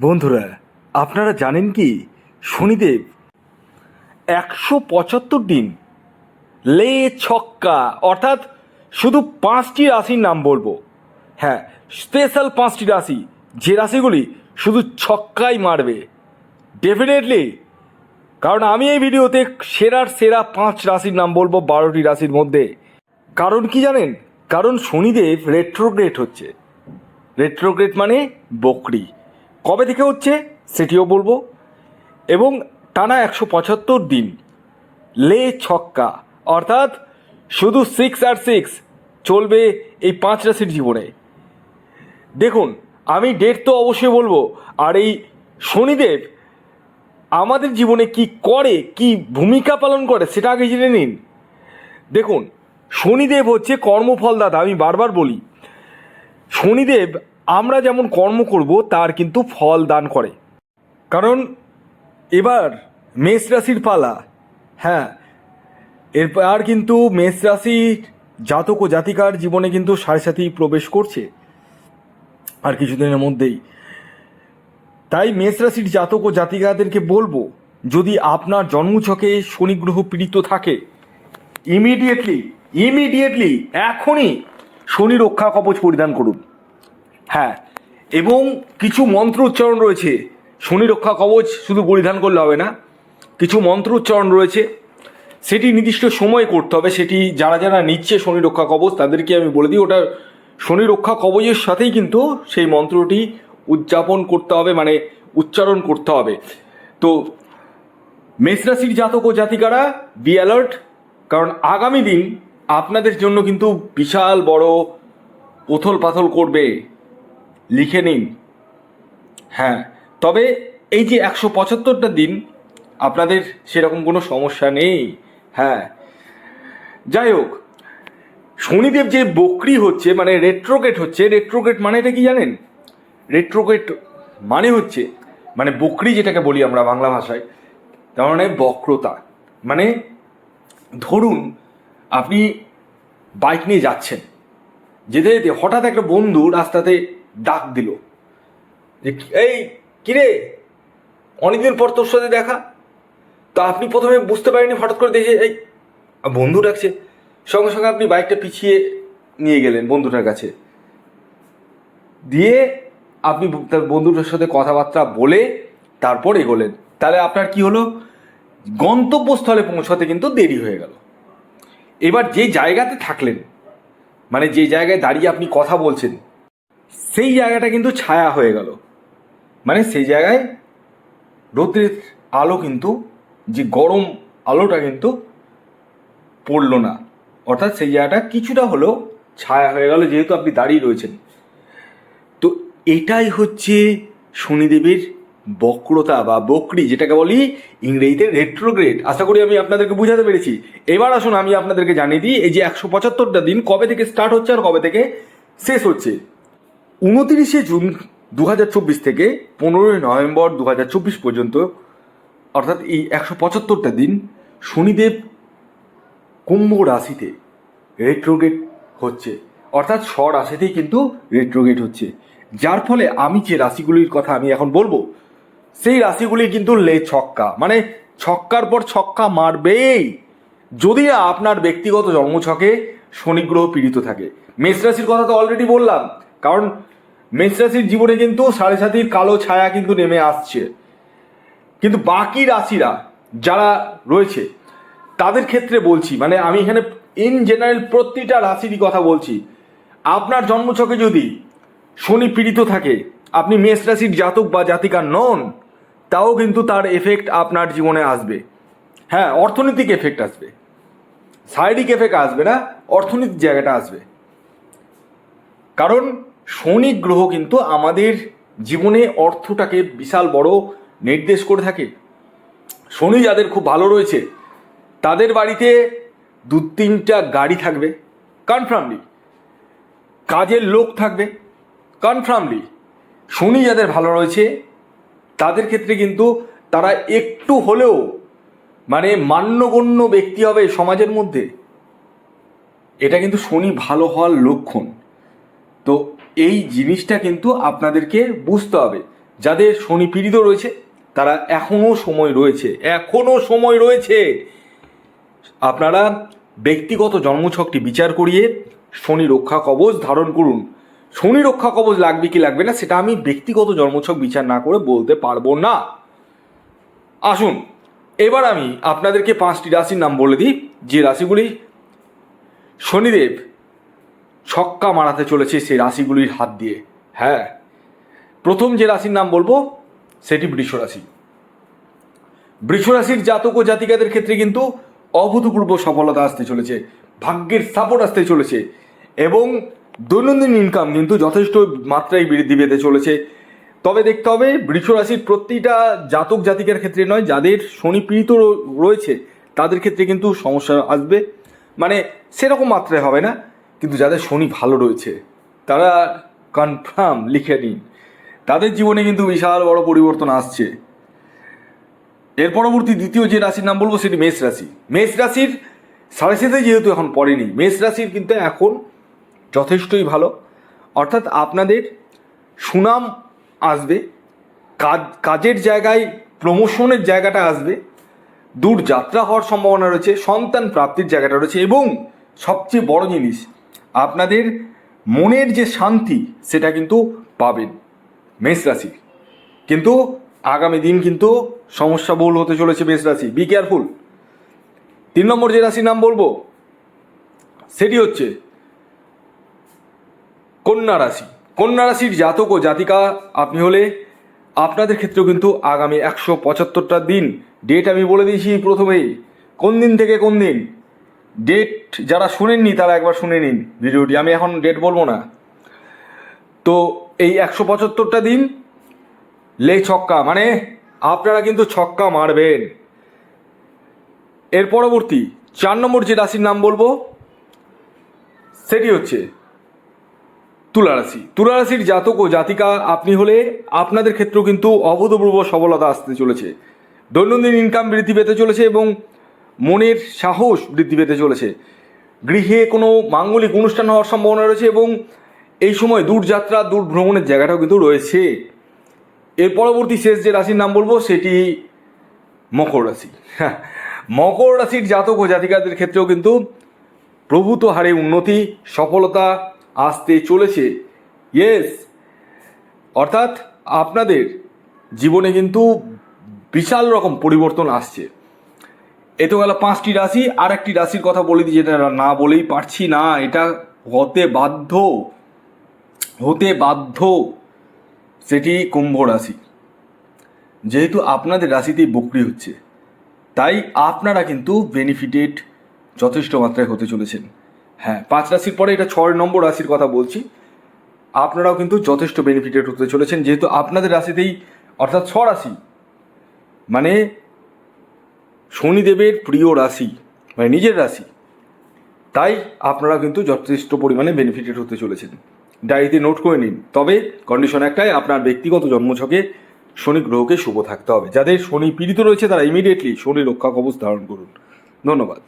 বন্ধুরা, আপনারা জানেন কি? শনিদেব একশো পঁচাত্তর দিন লে ছক্কা, অর্থাৎ শুধু পাঁচটি রাশির নাম বলব। হ্যাঁ স্পেশাল পাঁচটি রাশি, যে রাশিগুলি শুধু ছক্কাই মারবে। ডেফিনেটলি কারণ আমি এই ভিডিওতে সেরার সেরা পাঁচ রাশির নাম বলব বারোটি রাশির মধ্যে। কারণ কি জানেন? কারণ শনিদেব রেট্রোগ্রেট হচ্ছে। রেট্রোগ্রেড মানে বকরি। কবে থেকে হচ্ছে সেটিও বলব। এবং টানা একশো পঁচাত্তর দিন। লে ছক্কা। অর্থাৎ শুধু সিক্স আর সিক্স চলবে এই পাঁচ রাশির জীবনে। দেখুন, আমি ডেট তো অবশ্যই বলব। আর এই শনিদেব আমাদের জীবনে কি করে, কি ভূমিকা পালন করে, সেটা আগে জেনে নিন। দেখুন, শনিদেব হচ্ছে কর্মফলদাতা আমি বারবার বলি। শনিদেব আমরা যেমন কর্ম করব, তার কিন্তু ফল দান করে। কারণ এবার মেষ রাশির পালা হ্যাঁ এরপর কিন্তু মেষ রাশির জাতক ও জাতিকার জীবনে কিন্তু সাড়ে সাথী প্রবেশ করছে, আর কিছুদিনের মধ্যেই। তাই মেষ রাশির জাতক ও জাতিকাদেরকে বলব, যদি আপনার জন্মছকে শনি গ্রহ পীড়িত থাকে ইমিডিয়েটলি ইমিডিয়েটলি এখনই শনি রক্ষা কবচ পরিধান করুন। হ্যাঁ এবং কিছু মন্ত্র উচ্চারণ রয়েছে। শনি রক্ষা কবচ শুধু পরিধান করলে হবে না, কিছু মন্ত্র উচ্চারণ রয়েছে। সেটি নির্দিষ্ট সময় করতে হবে, সেটি যারা যারা নিচ্ছে শনি রক্ষা কবচ, তাদেরকে আমি বলে দিই, ওটা শনি রক্ষা কবচের সাথেই কিন্তু সেই মন্ত্রটি উদযাপন করতে হবে মানে উচ্চারণ করতে হবে। তো মেষ রাশির জাতক ও জাতিকারা বি অ্যালার্ট কারণ আগামী দিন আপনাদের জন্য কিন্তু বিশাল বড় উথল পাথল করবে। লিখে নিন। হ্যাঁ তবে এই যে একশো পঁচাত্তরটা দিন, আপনাদের সেরকম কোনো সমস্যা নেই। হ্যাঁ যাই হোক, শনিদেব যে বকরি হচ্ছে মানে রেট্রোগেট হচ্ছে রেট্রোগেট মানে এটা কি জানেন? রেট্রোগেট মানে হচ্ছে মানে বকরি যেটাকে বলি আমরা বাংলা ভাষায়, তার মানে বক্রতা। মানে ধরুন, আপনি বাইক নিয়ে যাচ্ছেন, যেতে যেতে হঠাৎ একটা বন্ধু রাস্তাতে ডাক দিল। যে এই, কিরে? অনেকদিন পর তোর সাথে দেখা। তো আপনি প্রথমে বুঝতে পারেননি হঠাৎ করে দেখে, এই বন্ধু ডাকছে। সঙ্গে সঙ্গে আপনি বাইকটা পিছিয়ে নিয়ে গেলেন বন্ধুটার কাছে। দিয়ে আপনি তার বন্ধুটার সাথে কথাবার্তা বলে তারপর এগোলেন। তাহলে আপনার কি হলো? গন্তব্যস্থলে পৌঁছাতে কিন্তু দেরি হয়ে গেল। এবার যে জায়গাতে থাকলেন মানে যে জায়গায় দাঁড়িয়ে আপনি কথা বলছেন সেই জায়গাটা কিন্তু ছায়া হয়ে গেল। মানে সেই জায়গায় রোদের আলো কিন্তু, যে গরম আলোটা কিন্তু পড়ল না। অর্থাৎ সেই জায়গাটা কিছুটা হলেও ছায়া হয়ে গেল, যেহেতু আপনি দাঁড়িয়ে রয়েছেন। তো এটাই হচ্ছে শনিদেবের বক্রতা বা বকরি, যেটাকে বলি ইংরেজিতে রেট্রোগ্রেড আশা করি আমি আপনাদেরকে বুঝাতে পেরেছি। এবার আসুন, আমি আপনাদেরকে জানিয়ে দিই, এই যে একশো পঁচাত্তরটা দিন কবে থেকে স্টার্ট হচ্ছে আর কবে থেকে শেষ হচ্ছে। উনতিরিশে জুন দু হাজার চব্বিশ থেকে পনেরোই নভেম্বর দু হাজার চব্বিশ পর্যন্ত, অর্থাৎ এই একশো পঁচাত্তরটা দিন শনিদেব কুম্ভ রাশিতে রেট্রোগেট হচ্ছে। অর্থাৎ স্ব রাশিতেই কিন্তু রেট্রোগেট হচ্ছে। যার ফলে আমি যে রাশিগুলির কথা আমি এখন বলব, সেই রাশিগুলি কিন্তু লে ছক্কা। মানে ছক্কার পর ছক্কা মারবেই। যদি আপনার ব্যক্তিগত জন্মছকে শনিগ্রহ পীড়িত থাকে। মেষ রাশির কথা তো অলরেডি বললাম। কারণ মেষ রাশির জীবনে কিন্তু সাড়ে সাতির কালো ছায়া কিন্তু নেমে আসছে। কিন্তু বাকি রাশিরা যারা রয়েছে, তাদের ক্ষেত্রে বলছি মানে আমি এখানে ইন জেনারেল প্রতিটা রাশিরই কথা বলছি। আপনার জন্মছকে যদি শনি পীড়িত থাকে, আপনি মেষ রাশির জাতক বা জাতিকা নন, তাও কিন্তু তার এফেক্ট আপনার জীবনে আসবে। হ্যাঁ অর্থনৈতিক এফেক্ট আসবে। শারীরিক এফেক্ট আসবে না অর্থনীতির জায়গাটা আসবে। কারণ শনি গ্রহ কিন্তু আমাদের জীবনে অর্থটাকে বিশাল বড় নির্দেশ করে থাকে। শনি যাদের খুব ভালো রয়েছে, তাদের বাড়িতে দু তিনটা গাড়ি থাকবে কনফার্মলি কাজের লোক থাকবে কনফার্মলি শনি যাদের ভালো রয়েছে, তাদের ক্ষেত্রে কিন্তু তারা একটু হলেও মানে মান্যগণ্য ব্যক্তি হবে সমাজের মধ্যে। এটা কিন্তু শনি ভালো হওয়ার লক্ষণ। তো এই জিনিসটা কিন্তু আপনাদেরকে বুঝতে হবে। যাদের শনি পীড়িত রয়েছে, তারা এখনও সময় রয়েছে এখনও সময় রয়েছে। আপনারা ব্যক্তিগত জন্মছকটি বিচার করিয়ে শনি রক্ষা কবচ ধারণ করুন। শনি রক্ষা কবচ লাগবে কি লাগবে না, সেটা আমি ব্যক্তিগত জন্মছক বিচার না করে বলতে পারব না। আসুন, এবার আমি আপনাদেরকে পাঁচটি রাশির নাম বলে দিই। যে রাশিগুলি শনিদেব ছক্কা মারাতে চলেছে সেই রাশিগুলির হাত দিয়ে। হ্যাঁ প্রথম যে রাশির নাম বলব, সেটি বৃষ রাশি। বৃষ রাশির জাতক ও জাতিকাদের ক্ষেত্রে কিন্তু অভূতপূর্ব সফলতা আসতে চলেছে, ভাগ্যের সাপোর্ট আসতে চলেছে এবং দৈনন্দিন ইনকাম কিন্তু যথেষ্ট মাত্রায় বৃদ্ধি পেতে চলেছে। তবে দেখতে হবে, বৃষ রাশির প্রতিটা জাতক জাতিকার ক্ষেত্রে নয়, যাদের শনি পীড়িত রয়েছে, তাদের ক্ষেত্রে কিন্তু সমস্যা আসবে। মানে সেরকম মাত্রায় হবে না। কিন্তু যাদের শনি ভালো রয়েছে, তারা কনফার্ম লিখে নিন। তাদের জীবনে কিন্তু বিশাল বড় পরিবর্তন আসছে। এর পরবর্তী দ্বিতীয় যে রাশির নাম বলব সেটি মেষ রাশি। মেষ রাশির সাড়ে সাথে যেহেতু এখন পড়েনি, মেষ রাশির কিন্তু এখন যথেষ্টই ভালো। অর্থাৎ আপনাদের সুনাম আসবে, কাজ, কাজের জায়গায় প্রমোশনের জায়গাটা আসবে, দূর যাত্রা হওয়ার সম্ভাবনা রয়েছে, সন্তান প্রাপ্তির জায়গাটা রয়েছে এবং সবচেয়ে বড় জিনিস আপনাদের মনের যে শান্তি, সেটা কিন্তু পাবেন মেষ রাশি। কিন্তু আগামী দিন কিন্তু সমস্যা বহুল হতে চলেছে মেষ রাশি। বি কেয়ারফুল তিন নম্বর যে রাশির নাম বলব, সেটি হচ্ছে কন্যা রাশি। কন্যা রাশির জাতক ও জাতিকা, আপনি হলে আপনাদের ক্ষেত্রেও কিন্তু আগামী একশো পঁচাত্তরটা দিন। ডেট আমি বলে দিয়েছি প্রথমেই। কোন দিন থেকে কোন দিন? ডেট যারা শুনেননি, তারা একবার শুনে নিন ভিডিওটি। আমি এখন ডেট বলব না। তো এই একশো পঁচাত্তরটা দিন লে ছক্কা মানে আপনারা কিন্তু ছক্কা মারবেন। এর পরবর্তী, চার নম্বর যে রাশির নাম বলব, সেটি হচ্ছে তুলা রাশি। জাতক ও জাতিকা আপনি হলে আপনাদের ক্ষেত্রেও কিন্তু অভূতপূর্ব সফলতা আসতে চলেছে। দৈনন্দিন ইনকাম বৃদ্ধি পেতে চলেছে এবং মনের সাহস বৃদ্ধি পেতে চলেছে। গৃহে কোনো মাঙ্গলিক অনুষ্ঠান হওয়ার সম্ভাবনা রয়েছে এবং এই সময় দূরযাত্রা দূর ভ্রমণের জায়গাটাও কিন্তু রয়েছে। এর পরবর্তী শেষ যে রাশির নাম বলব সেটি মকর রাশি। হ্যাঁ, মকর রাশির জাতক ও জাতিকাদের ক্ষেত্রেও কিন্তু প্রভূত হারে উন্নতি সফলতা আসতে চলেছে। ইয়েস অর্থাৎ আপনাদের জীবনে কিন্তু বিশাল রকম পরিবর্তন আসছে। এ তো গেল পাঁচটি রাশি আর একটি রাশির কথা বলে দিই যেটা না বলেই পারছি না, এটা হতে বাধ্য হতে বাধ্য সেটি কুম্ভ রাশি। যেহেতু আপনাদের রাশিতেই বকরি হচ্ছে, তাই আপনারা কিন্তু বেনিফিটেড যথেষ্ট মাত্রায় হতে চলেছেন। হ্যাঁ পাঁচ রাশির পরে এটা ছয় নম্বর রাশির কথা বলছি, আপনারাও কিন্তু যথেষ্ট বেনিফিটেড হতে চলেছেন। যেহেতু আপনাদের রাশিতেই, অর্থাৎ ছ রাশি মানে শনিদেবের প্রিয় রাশি মানে নিজের রাশি, তাই আপনারা কিন্তু যথেষ্ট পরিমাণে বেনিফিটেড হতে চলেছেন। ডায়েরিতে নোট করে নিন। তবে কন্ডিশন একটাই, আপনার ব্যক্তিগত জন্মছকে শনি গ্রহকে শুভ থাকতে হবে। যাদের শনি পীড়িত রয়েছে, তারা ইমিডিয়েটলি শনি রক্ষা কবচ ধারণ করুন। ধন্যবাদ।